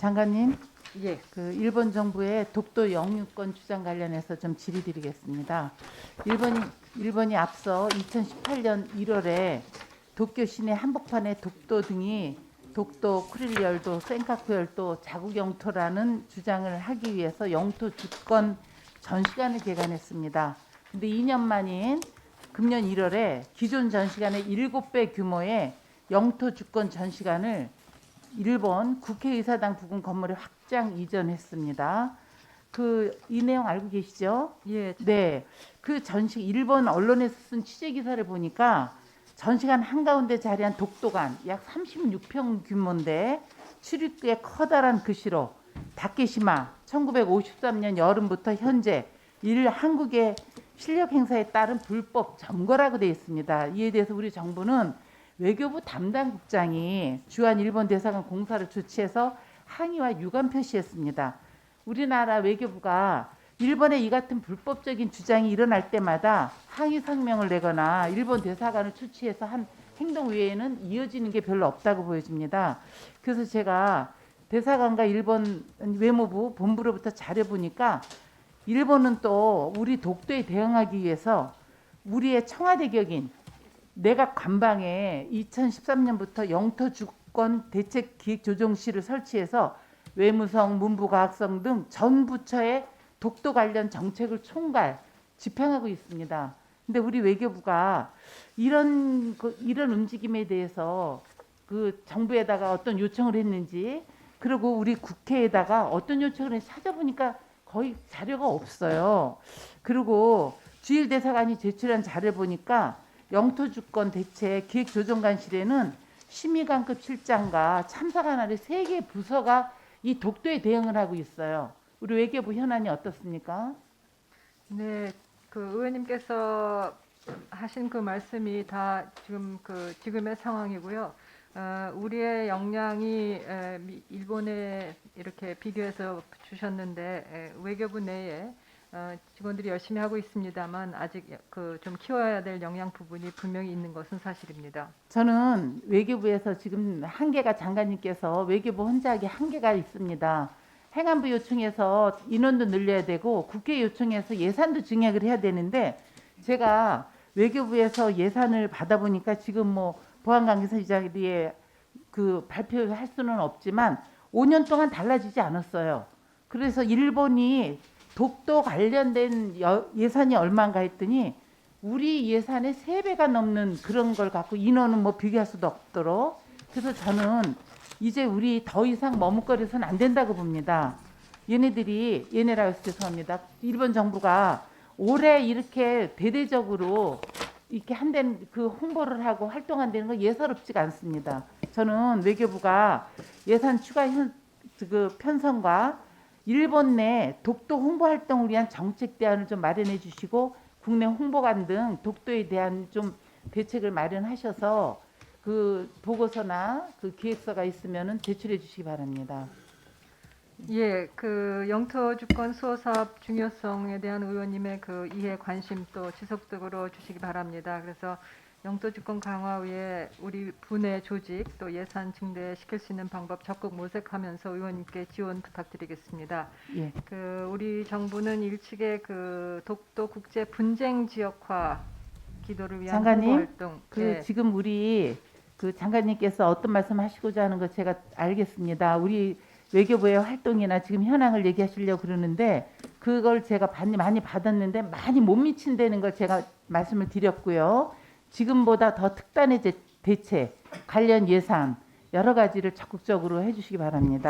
장관님, 예. 그 일본 정부의 독도 영유권 주장 관련해서 좀 질의드리겠습니다. 일본이 일본이 앞서 2018년 1월에 도쿄 시내 한복판에 독도 등이 독도, 쿠릴리 열도, 센카쿠 열도 자국 영토라는 주장을 하기 위해서 영토 주권 전시관을 개관했습니다. 근데 2년 만인 금년 1월에 기존 전시관의 7배 규모의 영토 주권 전시관을 일본 국회의사당 부근 건물에 확장 이전했습니다. 그 이 내용 알고 계시죠? 예. 네. 그 전시 일본 언론에서 쓴 취재 기사를 보니까 전시관 한가운데 자리한 독도관 약 36평 규모인데 출입구에 커다란 글씨로 다케시마 1953년 여름부터 현재 일 한국의 실력 행사에 따른 불법 점거라고 되어 있습니다. 이에 대해서 우리 정부는 외교부 담당 국장이 주한 일본 대사관 공사를 조치해서 항의와 유감 표시했습니다. 우리나라 외교부가 일본의 이 같은 불법적인 주장이 일어날 때마다 항의 성명을 내거나 일본 대사관을 추치해서 한 행동 외에는 이어지는 게 별로 없다고 보여집니다. 그래서 제가 대사관과 일본 외무부 본부로부터 자료 보니까 일본은 또 우리 독도에 대응하기 위해서 우리의 청와대 격인 내각 관방에 2013년부터 영토 주권 대책 기획 조정실을 설치해서 외무성, 문부과학성 등 전 부처의 독도 관련 정책을 총괄 집행하고 있습니다. 근데 우리 외교부가 이런 그- 이런 움직임에 대해서 그 정부에다가 어떤 요청을 했는지 그리고 우리 국회에다가 어떤 요청을 했는지 찾아보니까 거의 자료가 없어요. 그리고 주일 대사관이 제출한 자료를 보니까 영토 주권 대책 기획조정관실에는 심의관급 실장과 참사관할의 세개 부서가 이 독도에 대응을 하고 있어요. 우리 외교부 현안이 어떻습니까? 네. 그 의원님께서 하신 그 말씀이 다 지금 그 지금의 상황이고요. 어, 우리의 역량이 에, 미- 일본에 이렇게 비교해서 주셨는데 에, 외교부 내에 어, 직원들이 열심히 하고 있습니다만 아직 그 좀 키워야 될 역량 부분이 분명히 있는 것은 사실입니다. 저는 외교부에서 지금 한계가 장관님께서 외교부 혼자 하기 한계가 있습니다. 행안부 요청해서 인원도 늘려야 되고 국회 요청해서 예산도 증액을 해야 되는데 제가 외교부에서 예산을 받아보니까 지금 뭐 보안관계사 이 자리에 그 발표할 수는 없지만 5년 동안 달라지지 않았어요. 그래서 일본이 독도 관련된 여- 예산이 얼마인가 했더니 우리 예산의 세 배가 넘는 그런 걸 갖고 인원은 뭐 비교할 수도 없도록 그래서 저는 이제 우리 더 이상 머뭇거려서는 안 된다고 봅니다. 얘네들이 얘네라고 해서 죄송합니다. 일본 정부가 올해 이렇게 대대적으로 이렇게 한다는 그 홍보를 하고 활동한다는 건 예사롭지가 않습니다. 저는 외교부가 예산 추가 현, 그 편성과 일본 내 독도 홍보 활동을 위한 정책 대안을 좀 마련해 주시고 국내 홍보관 등 독도에 대한 좀 대책을 마련하셔서 그 보고서나 그 기획서가 있으면은 제출해 주시기 바랍니다. 예, 그 영토 주권 수호 사업 중요성에 대한 의원님의 그 이해 관심 또 지속적으로 주시기 바랍니다. 그래서 영토 주권 강화 위해 우리 분의 조직 또 예산 증대시킬 수 있는 방법 적극 모색하면서 의원님께 지원 부탁드리겠습니다. 예. 그 우리 정부는 일측의 그 독도 국제 분쟁 지역화 기도를 위한 장관님, 홍보 활동 그 예. 지금 우리 그 장관님께서 어떤 말씀하시고자 하는 거 제가 알겠습니다. 우리 외교부의 활동이나 지금 현황을 얘기하시려고 그러는데 그걸 제가 많이 많이 받았는데 많이 못 미친다는 걸 제가 말씀을 드렸고요. 지금보다 더 특단의 제- 대책 관련 예산 여러 가지를 적극적으로 해주시기 바랍니다.